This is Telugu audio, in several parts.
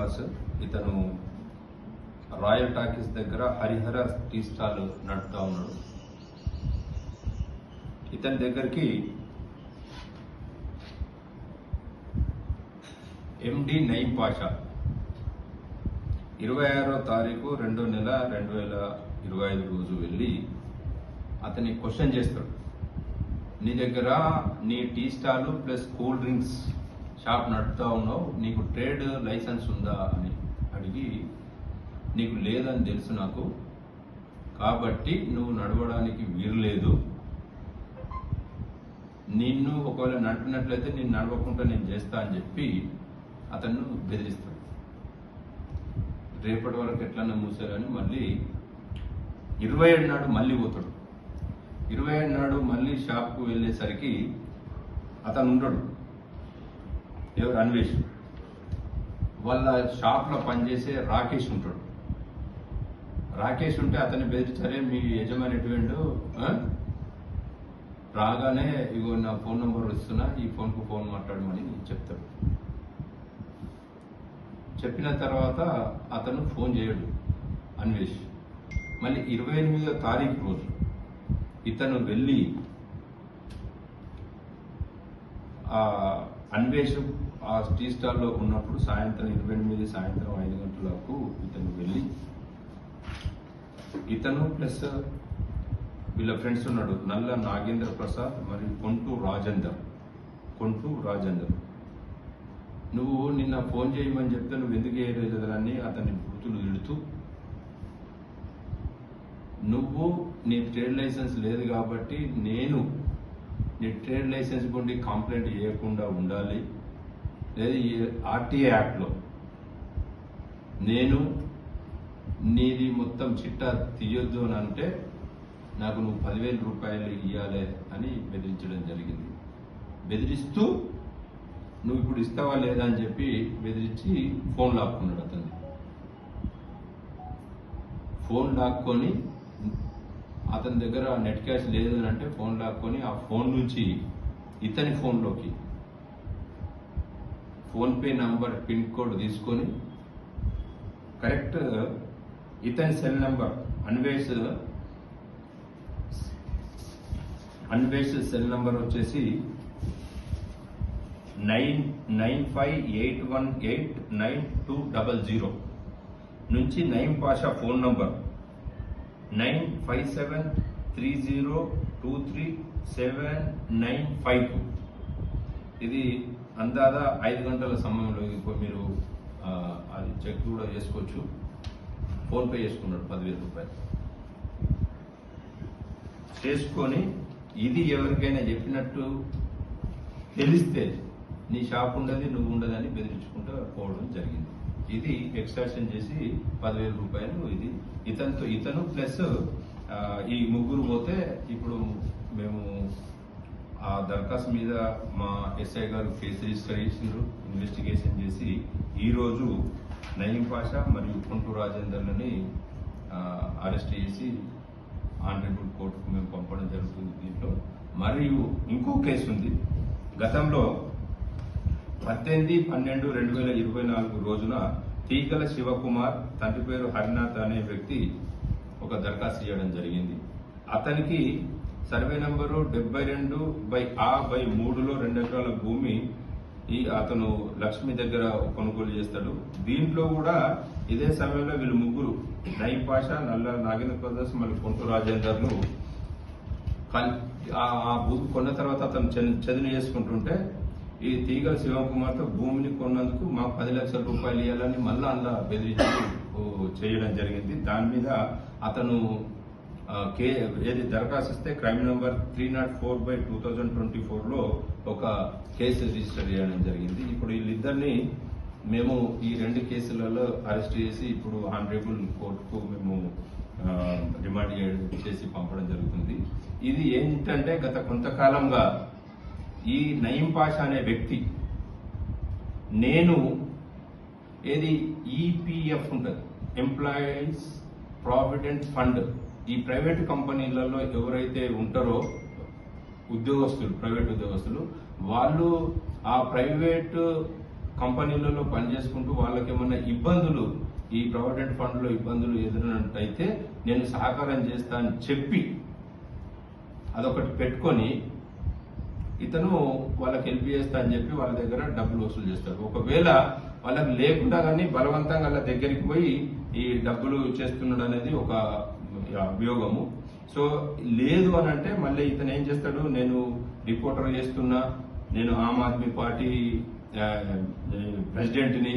శ్రీనివాస్ ఇతను రాయల్ టాకీస్ దగ్గర హరిహర టీ స్టాల్ నడుపుతా ఉన్నాడు. ఇతని దగ్గరికి ఎండి నయీం పాషా. ఇరవై ఆరో తారీఖు రెండో నెల రెండు వేల ఇరవై ఐదు రోజు వెళ్ళి అతన్ని క్వశ్చన్ చేస్తాడు. నీ దగ్గర నీ tea stall plus cool drinks shop నడుపుతా ఉన్నావు నీకు ట్రేడ్ లైసెన్స్ ఉందా అని అడిగి నీకు లేదని తెలుసు నాకు కాబట్టి నువ్వు నడవడానికి వీరలేదు లేదు నిన్ను ఒకవేళ నడిపినట్లయితే నేను నడవకుండా నేను చేస్తా అని చెప్పి అతను బెదిరిస్తాడు. రేపటి వరకు ఎట్లన్నా మూసారని మళ్ళీ ఇరవై ఏడు నాడు మళ్ళీ పోతాడు. ఇరవై ఏడు నాడు మళ్ళీ షాప్కు వెళ్ళేసరికి అతను ఉండడు ఎవరు అన్వేష్ వాళ్ళ షాప్లో పనిచేసే రాకేష్ ఉంటాడు. రాకేష్ ఉంటే అతన్ని బెదిరించారే మీ యజమాని ఎటువంటి రాగానే ఇగో నా ఫోన్ నెంబర్ ఇస్తున్నా ఈ ఫోన్కు ఫోన్ మాట్లాడమని చెప్తాడు. చెప్పిన తర్వాత అతను ఫోన్ చేయడు అన్వేష్. మళ్ళీ ఇరవై ఎనిమిదో తారీఖు రోజు ఇతను వెళ్ళి అన్వేషం ఆ టీ స్టాల్లో ఉన్నప్పుడు సాయంత్రం ఇరవై ఎనిమిది సాయంత్రం ఐదు గంటలకు ఇతను వెళ్ళి ఇతను ప్లస్ వీళ్ళ ఫ్రెండ్స్ ఉన్నాడు నల్ల నాగేంద్ర ప్రసాద్ మరియు కొంటూ రాజేందర్. కొంటూ రాజేందర్. నువ్వు నిన్న ఫోన్ చేయమని చెప్తే నువ్వు ఎందుకు చేయలేదు అని అతన్ని బూతులు తిడుతూ నువ్వు నీ ట్రేడ్ లైసెన్స్ లేదు కాబట్టి నేను నీ ట్రేడ్ లైసెన్స్ గురించి కంప్లైంట్ చేయకుండా ఉండాలి. లేదా ఈ ఆర్టీఏ యాక్ట్లో నేను నీది మొత్తం చిట్టా తీయొద్దు అని అంటే నాకు నువ్వు పదివేల రూపాయలు ఇవ్వాలి అని బెదిరించడం జరిగింది. బెదిరిస్తూ నువ్వు ఇప్పుడు ఇస్తావా లేదా? అని చెప్పి బెదిరించి ఫోన్ లాక్కున్నాడు అతన్ని. ఫోన్ లాక్కొని అతని దగ్గర నెట్ క్యాష్ లేదు అని అంటే ఫోన్ లాక్కొని ఆ ఫోన్ నుంచి ఇతని ఫోన్లోకి ఫోన్పే నంబర్ పిన్ కోడ్ తీసుకొని కరెక్ట్ ఇతని cell number Anvesh Anvesh cell number వచ్చేసి nine nine five eight one eight nine two double zero నుంచి nine Pasha phone number nine five seven three zero two three seven nine five two. ఇది అందాదా ఐదు గంటల సమయంలో ఇప్పుడు మీరు అది చెక్ కూడా చేసుకోవచ్చు. ఫోన్పే చేసుకున్నాడు పదివేల రూపాయలు. చేసుకొని ఇది ఎవరికైనా చెప్పినట్టు తెలిస్తే నీ షాప్ ఉండదు నువ్వు ఉండదని బెదిరించుకుంటూ పోవడం జరిగింది. ఇది ఎక్స్ట్రాక్షన్ చేసి పదివేల రూపాయలు ఇది. ఇతనితో ఇతను ప్లస్ ఈ ముగ్గురు పోతే ఇప్పుడు మేము ఆ దరఖాస్తు మీద మా ఎస్ఐ గారు కేసు రిజిస్టర్ చేసిండ్రు ఇన్వెస్టిగేషన్ చేసి ఈరోజు నయీం పాషా మరియు కుంటూ రాజేందర్లని అరెస్ట్ చేసి ఆనరబుల్ కోర్టుకు మేము పంపడం జరుగుతుంది దీంట్లో. మరియు ఇంకో కేసు ఉంది గతంలో పద్దెనిమిది పన్నెండు రెండు వేల ఇరవై నాలుగు రోజున తీగల శివకుమార్ తండ్రి పేరు హరినాథ్ అనే వ్యక్తి ఒక దరఖాస్తు చేయడం జరిగింది. అతనికి సర్వే నంబరు డెబ్బై రెండు బై ఆ బై మూడులో రెండు ఎకరాల భూమి ఈ అతను లక్ష్మి దగ్గర కొనుగోలు చేస్తాడు. దీంట్లో కూడా ఇదే సమయంలో వీళ్ళు ముగ్గురు నయీం పాషా నల్ల నాగేంద్ర ప్రదేశ్ మరియు కొంటూ రాజేందర్ను కల్- ఆ భూమి కొన్న తర్వాత అతను చె- చదును చేసుకుంటుంటే ఈ తీగ శివకుమార్తో భూమిని కొన్నందుకు మాకు పది లక్షల రూపాయలు ఇవ్వాలని మళ్ళీ అందులో బెదిరించి చేయడం జరిగింది. దాని మీద అతను కే ఏది దరఖాస్తు ఇస్తే crime number three naught four by two thousand twenty ఫోర్లో ఒక కేసు రిజిస్టర్ చేయడం జరిగింది. ఇప్పుడు వీళ్ళిద్దరిని మేము ఈ రెండు కేసులలో అరెస్ట్ చేసి ఇప్పుడు ఆనరేబుల్ కోర్టుకు మేము రిమాండ్ చేయడం- చేసి పంపడం జరుగుతుంది. ఇది ఏంటంటే గత కొంతకాలంగా ఈ నయీం పాషా అనే వ్యక్తి నేను ఏది ఈపీఎఫ్ ఉంటుంది ఎంప్లాయీస్ ప్రావిడెంట్ ఫండ్ ఈ ప్రైవేట్ కంపెనీలలో ఎవరైతే ఉంటారో ఉద్యోగస్తులు ప్రైవేట్ ఉద్యోగస్తులు వాళ్ళు ఆ ప్రైవేట్ కంపెనీలలో పనిచేసుకుంటూ వాళ్ళకి ఏమైనా ఇబ్బందులు ఈ ప్రావిడెంట్ ఫండ్లో ఇబ్బందులు ఎదురైనట్టయితే నేను సహకారం చేస్తానని చెప్పి అదొకటి పెట్టుకొని ఇతను వాళ్ళకి హెల్ప్ చేస్తా అని చెప్పి వాళ్ళ దగ్గర డబ్బులు వసూలు చేస్తాడు ఒకవేళ వాళ్ళకి లేకుండా కానీ బలవంతంగా వాళ్ళ దగ్గరికి పోయి ఈ డబ్బులు చేస్తున్నాడు అనేది ఒక అభియోగము సో లేదు అని అంటే మళ్ళీ ఇతను ఏం చేస్తాడు? నేను రిపోర్టర్ చేస్తున్నా నేను ఆమ్ ఆద్మీ పార్టీ ప్రెసిడెంట్ని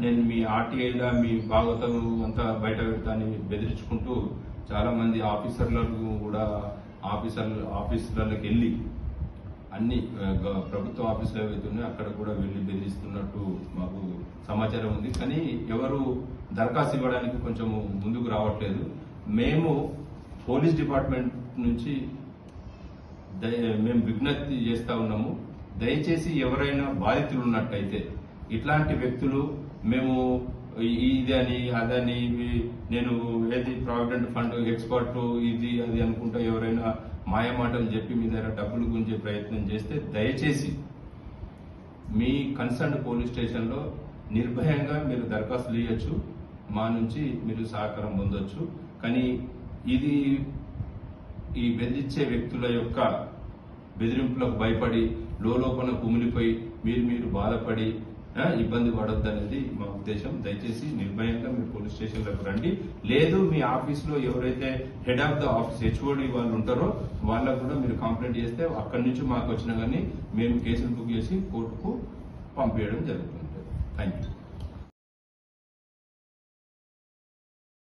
నేను మీ ఆర్టీఐలా మీ భాగవతం అంతా బయట పెడతాని బెదిరించుకుంటూ చాలామంది ఆఫీసర్లకు కూడా ఆఫీసర్లు ఆఫీసర్లకు వెళ్ళి అన్ని ప్రభుత్వ ఆఫీసులు ఏవైతే ఉన్నాయో అక్కడ కూడా వెళ్ళి బెదిరిస్తున్నట్టు మాకు సమాచారం ఉంది. కానీ ఎవరు దరఖాస్తు ఇవ్వడానికి కొంచెం ముందుకు రావట్లేదు. మేము పోలీస్ డిపార్ట్మెంట్ నుంచి మేము విజ్ఞప్తి చేస్తా ఉన్నాము. దయచేసి ఎవరైనా బాధితులు ఉన్నట్టయితే ఇట్లాంటి వ్యక్తులు మేము ఇది అని అదని ఇవి- నేను ఏది ప్రావిడెంట్ ఫండ్ ఎక్స్పర్ట్ ఇది అది అనుకుంటా ఎవరైనా మాయమాటలు చెప్పి మీ దగ్గర డబ్బులు గుంజే ప్రయత్నం చేస్తే దయచేసి మీ కన్సర్న్ పోలీస్ స్టేషన్లో నిర్భయంగా మీరు దరఖాస్తులు ఇవ్వచ్చు మా నుంచి మీరు సహకారం పొందొచ్చు. కానీ ఇది ఈ బెదిరించే వ్యక్తుల యొక్క బెదిరింపులకు భయపడి లోపల కుమిలిపోయి మీరు మీరు బాధపడి ఇబ్బంది పడొద్దు అనేది మా ఉద్దేశం. దయచేసి నిర్భయంగా మీరు పోలీస్ స్టేషన్లకు రండి. లేదు మీ ఆఫీస్లో ఎవరైతే head of the office HOD వాళ్ళు ఉంటారో వాళ్ళకు కూడా మీరు కంప్లైంట్ చేస్తే అక్కడి నుంచి మాకు వచ్చినా కానీ మేము కేసులు బుక్ చేసి కోర్టుకు పంపించడం జరుగుతుంది. Thank you